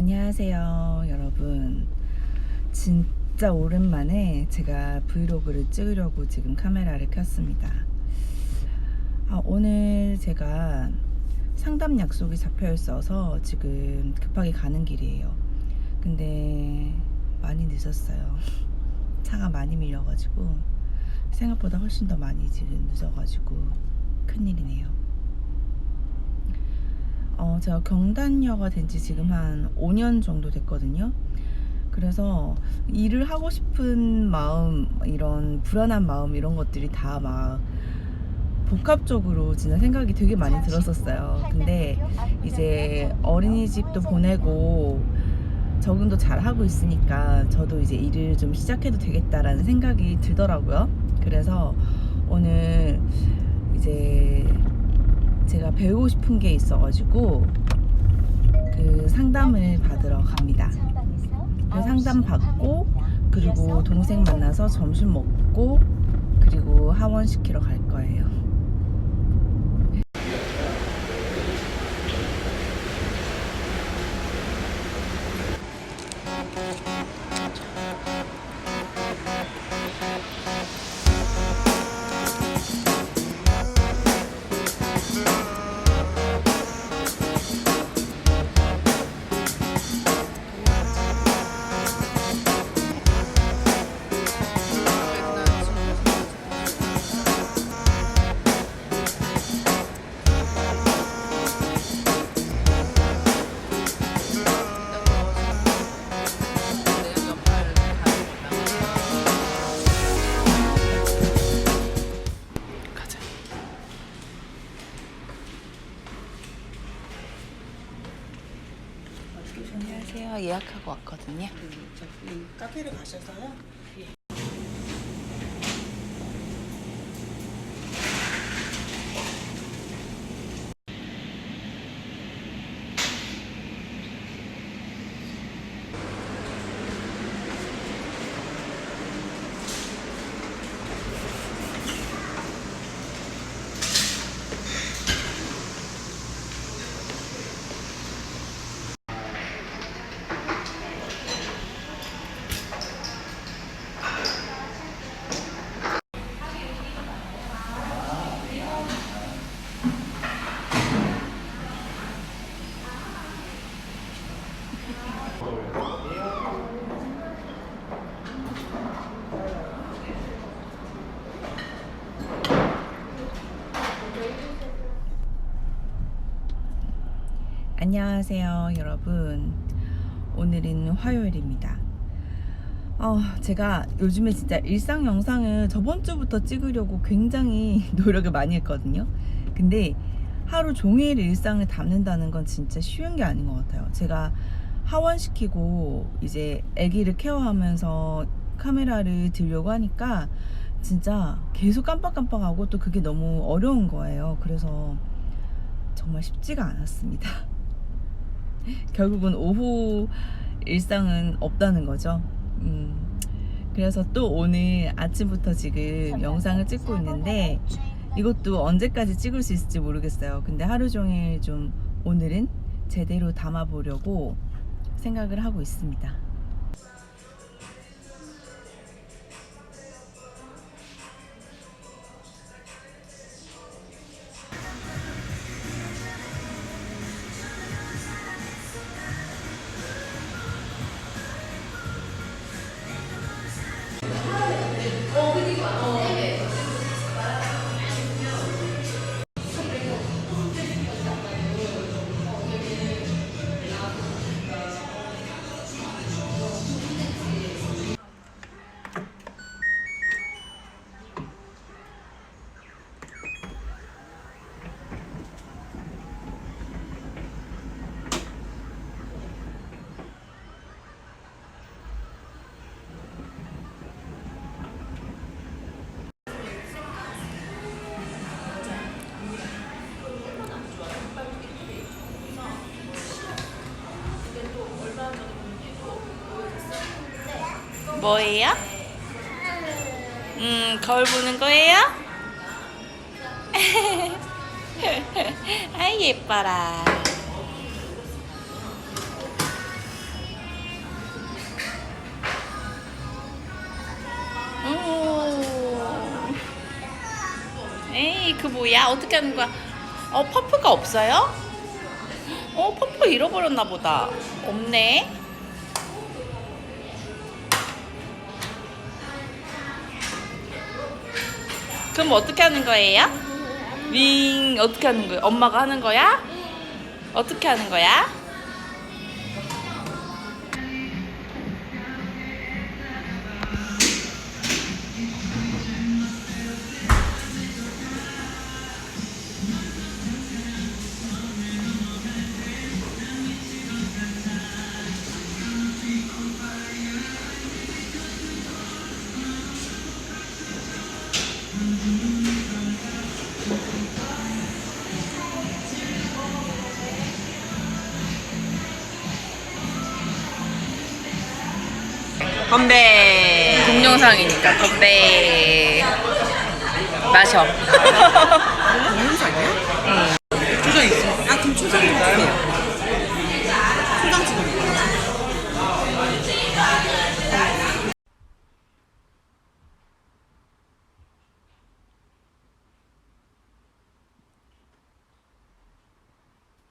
안녕하세요, 여러분. 진짜 오랜만에 제가 브이로그를 찍으려고 지금 카메라를 켰습니다. 아, 오늘 제가 상담 약속이 잡혀 있어서 지금 급하게 가는 길이에요. 근데 많이 늦었어요. 차가 많이 밀려가지고 생각보다 훨씬 더 많이 지금 늦어가지고 큰일이네요. 어, 제가 경단녀가 된 지 지금 한 5년 정도 됐거든요. 그래서 일을 하고 싶은 마음, 이런 불안한 마음, 이런 것들이 다 막 복합적으로 진짜 생각이 되게 많이 들었었어요. 근데 이제 어린이집도 보내고 적응도 잘 하고 있으니까 저도 이제 일을 좀 시작해도 되겠다라는 생각이 들더라고요. 그래서 오늘 이제 제가 배우고 싶은 게 있어가지고 그 상담을 받으러 갑니다. 그 상담 받고 그리고 동생 만나서 점심 먹고 그리고 하원 시키러 갈 거예요. 안녕하세요. 예약하고 왔거든요. 저기 카페를 가셔서요. 안녕하세요, 여러분. 오늘은 화요일입니다. 어, 제가 요즘에 진짜 일상 영상을 저번 주부터 찍으려고 굉장히 노력을 많이 했거든요. 근데 하루 종일 일상을 담는다는 건 진짜 쉬운 게 아닌 것 같아요. 제가 하원시키고 이제 아기를 케어하면서 카메라를 들려고 하니까 진짜 계속 깜빡깜빡하고 또 그게 너무 어려운 거예요. 그래서 정말 쉽지가 않았습니다. 결국은 오후 일상은 없다는 거죠. 음, 그래서 또 오늘 아침부터 지금 영상을 찍고 있는데 이것도 언제까지 찍을 수 있을지 모르겠어요. 근데 하루 종일 좀 오늘은 제대로 담아보려고 생각을 하고 있습니다. 뭐예요? 음, 거울 보는 거예요? 아이, 예뻐라. 오. 에이, 그 뭐야? 어떻게 하는 거야? 어, 퍼프가 없어요? 어, 퍼프 잃어버렸나 보다. 없네. 그럼 어떻게 하는 거예요? 윙 어떻게 하는 거예요? 엄마가 하는 거야? 어떻게 하는 거야? 건배. 동영상이니까 건배. 마셔. 동영상이야? 응. 초장 있어. 아 그럼 초장 좀 주세요.